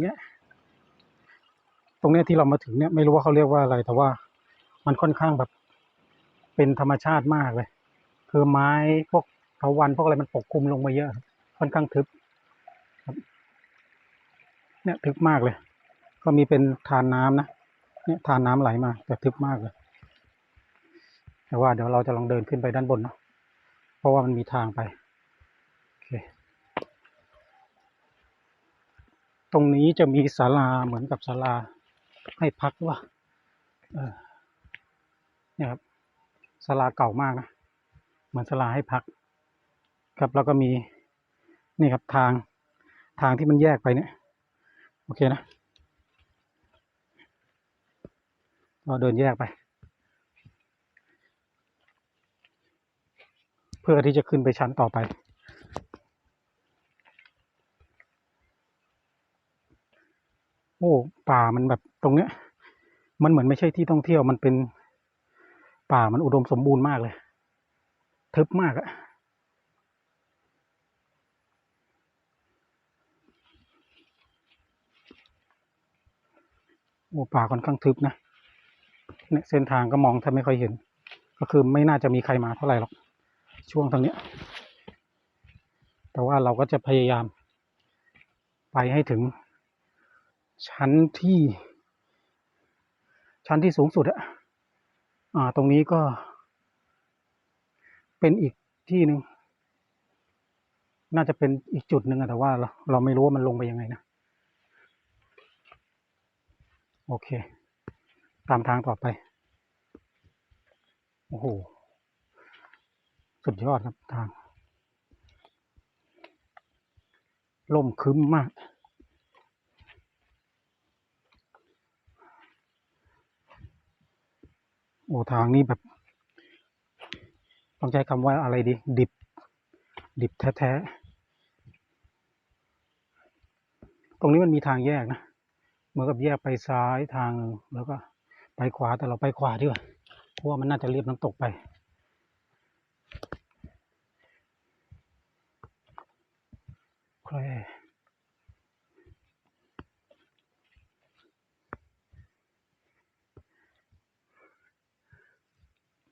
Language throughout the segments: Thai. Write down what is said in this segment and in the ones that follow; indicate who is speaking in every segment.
Speaker 1: เนี้ยตรงเนี้ยที่เรามาถึงเนี่ยไม่รู้ว่าเขาเรียกว่าอะไร แต่ว่ามันค่อนข้างแบบเป็นธรรมชาติมากเลย คือไม้พวกเถาวันพวกอะไรมันปกคลุมลงมาเยอะ ค่อนข้างทึบเนี่ยทึบมากเลย ก็มีเป็นทานน้ำนะเนี่ยทานน้ำไหลมาแต่ทึบมากเลย แต่ว่าเดี๋ยวเราจะลองเดินขึ้นไปด้านบนเนาะเพราะว่ามันมีทางไปโอเค ตรงนี้จะมีศาลาเหมือนกับศาลาให้พักว่าเออเนี่ยครับศาลาเก่ามากนะเหมือนศาลาให้พัก ครับแล้วก็มีนี่ครับทางทางที่มันแยกไปเนี่ย โอเคนะเราเดินแยกไป เพื่อที่จะขึ้นไปชั้นต่อไป โอ้ ป่ามันแบบตรงเนี้ย มันเหมือนไม่ใช่ที่ท่องเที่ยวมันเป็น ป่ามันอุดมสมบูรณ์มากเลย ทึบมากอะโอ้ป่าค่อนข้างทึบนะเนี่ยเส้นทางก็มองแทบไม่ค่อยเห็น ก็คือไม่น่าจะมีใครมาเท่าไหร่หรอก ช่วงทางเนี้ย แต่ว่าเราก็จะพยายาม ไปให้ถึง ชั้นที่ ชั้นที่สูงสุดอะอ่า ตรงนี้ก็ เป็นอีกที่หนึ่งน่าจะเป็นอีกจุดหนึ่งอะแต่ว่าเราเราไม่รู้ว่ามันลงไปยังไงนะ โอเค ตามทางต่อไป โอ้โห สุดยอดครับทาง ล่มคึ้มมาก โอ้ทางนี้แบบ ต้องใช้คำว่าอะไรดี ดิบ ดิบแท้ๆ ตรงนี้มันมีทางแยกนะ เหมือนกับแยกไปซ้ายทางแล้วก็ไปขวาแต่เราไปขวาดีกว่า เพราะว่ามันน่าจะเรียบน้ำตกไปโอเคอ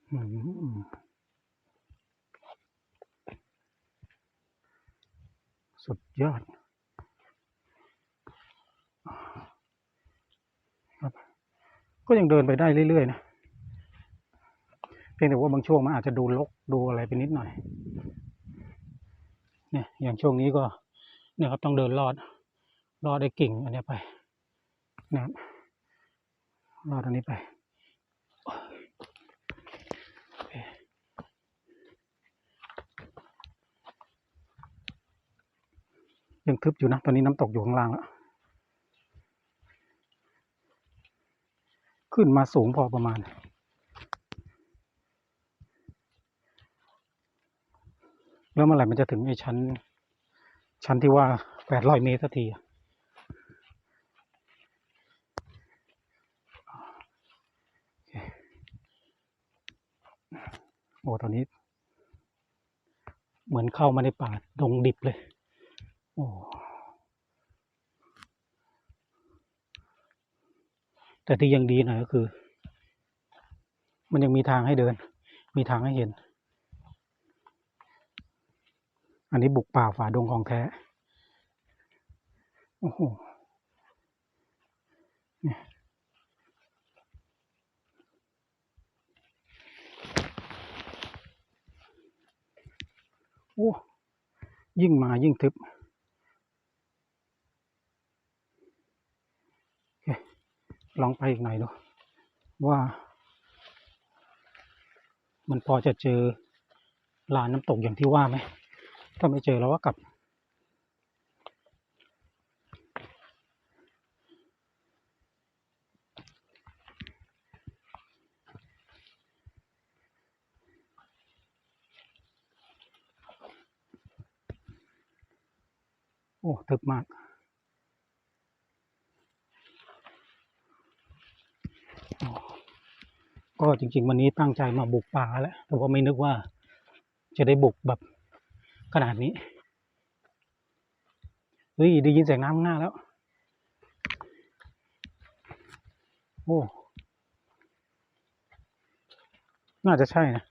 Speaker 1: ืม สุดยอดครับก็ยังเดินไปได้เรื่อยๆนะ เพียงแต่ว่าบางช่วงมันอาจจะดูรกดูอะไรไปนิดหน่อย เนี่ย อย่างช่วงนี้ก็เนี่ยครับต้องเดินลอด ลอดไอ้กิ่งอันนี้ไปนะครับลอดอันนี้ไปโอเค ยังทึบอยู่นะ ตอนนี้น้ำตกอยู่ข้างล่างแล้วขึ้นมาสูงพอประมาณ แล้วเมื่อไหร่มันจะถึงไอ้ชั้น ชั้นที่ว่าแปดร้อยเมตรสักทีโอ้ตอนนี้ เหมือนเข้ามาในป่าดงดิบเลย โอ้แต่ที่ยังดีหน่อยก็คือ มันยังมีทางให้เดิน มีทางให้เห็น อันนี้บุกป่าฝ่าดงของแท้ โอ้โหโอ้ยิ่งมายิ่งทึบโอเค ลองไปอีกหน่อยดูว่า มันพอจะเจอลานน้ำตกอย่างที่ว่าไหม ถ้าไม่เจอเราก็กลับ โอ้ ทึบมาก อ๋อ ก็จริง ๆ วันนี้ตั้งใจมาบุกป่าแหล้วแต่ว่าไม่นึกว่าจะได้บุกแบบขนาดนี้เฮ้ยได้ยินเสียงน้ำข้างหน้าแล้ว โอ้น่าจะใช่นะ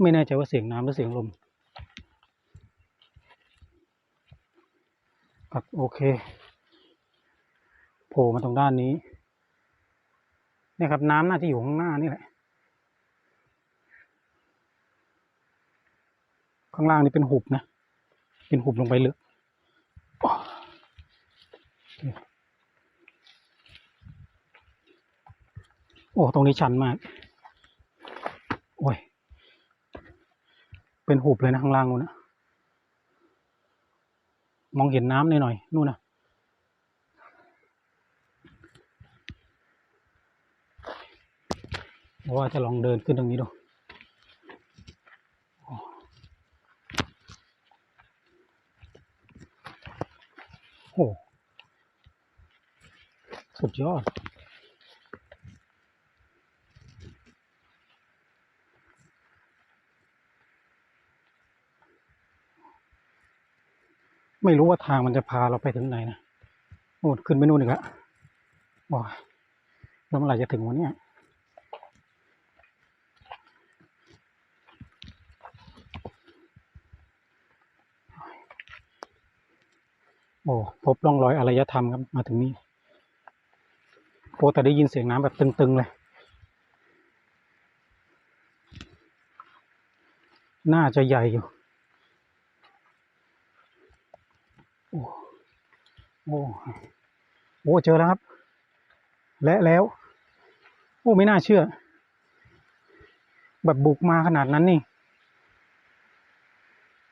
Speaker 1: ไม่แน่ใจว่าเสียงน้ำหรือเสียงลมครับโอเค โผล่มาตรงด้านนี้ เนี่ยครับน้ำน่าจะอยู่ข้างหน้านี่แหละ ข้างล่างนี่เป็นหุบนะ เป็นหุบลงไปลึกโอ้ ตรงนี้ชันมาก โอ้ย เป็นหุบเลยนะข้างล่างนู้นนะ มองเห็นน้ำหน่อยๆนู่นนะ ว่าจะลองเดินขึ้นตรงนี้ดูโอ้สุดยอดไม่รู้ว่าทางมันจะพาเราไปถึงไหนนะ โอ้ขึ้นไปนู่นอีกแล้วว้าแล้วเมื่อไหร่จะถึงวันนี้ โอ้พบร่องรอยอารยธรรมครับมาถึงนี่โอ้แต่ได้ยินเสียงน้ำแบบตึงๆเลยน่าจะใหญ่อยู่ โอ้โอ้โอ้เจอแล้วครับ และแล้ว โอ้ไม่น่าเชื่อ แบบบุกมาขนาดนั้นนี่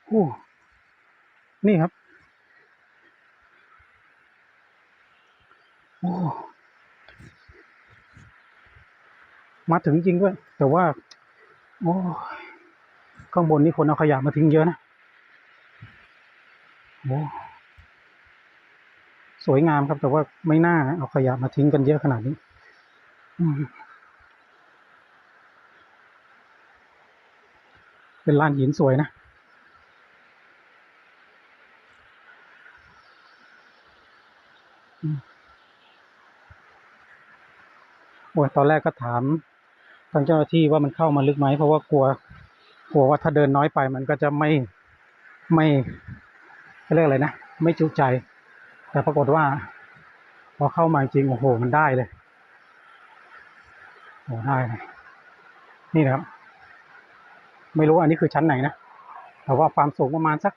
Speaker 1: โอ้ นี่ครับ โอ้ มาถึงจริงด้วย แต่ว่า โอ้ข้างบนนี่คนเอาขยะมาทิ้งเยอะนะโอ้สวยงามครับ แต่ว่าไม่น่าเอาขยะมาทิ้งกันเยอะขนาดนี้เป็นลานหินสวยนะอืม โอ้ยตอนแรกก็ถามทางเจ้าหน้าที่ว่ามันเข้ามาลึกไหมเพราะว่ากลัว กลัวว่าถ้าเดินน้อยไปมันก็จะไม่ไม่เขาเรียกอะไรนะไม่จุใจ แต่ปรากฏว่า พอเข้ามาจริงโอ้โหมันได้เลยโอ้ได้เลยนี่นะครับ ไม่รู้อันนี้คือชั้นไหนนะแต่ว่าความสูงประมาณสัก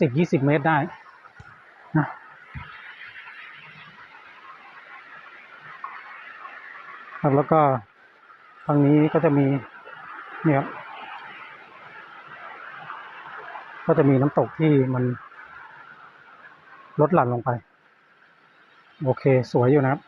Speaker 1: สิบยี่สิบเมตรได้นะ แล้วก็ทางนี้ก็จะมีเนี่ยก็จะมีน้ำตกที่มันลดหลั่นลงไป โอเค สวยอยู่นะครับ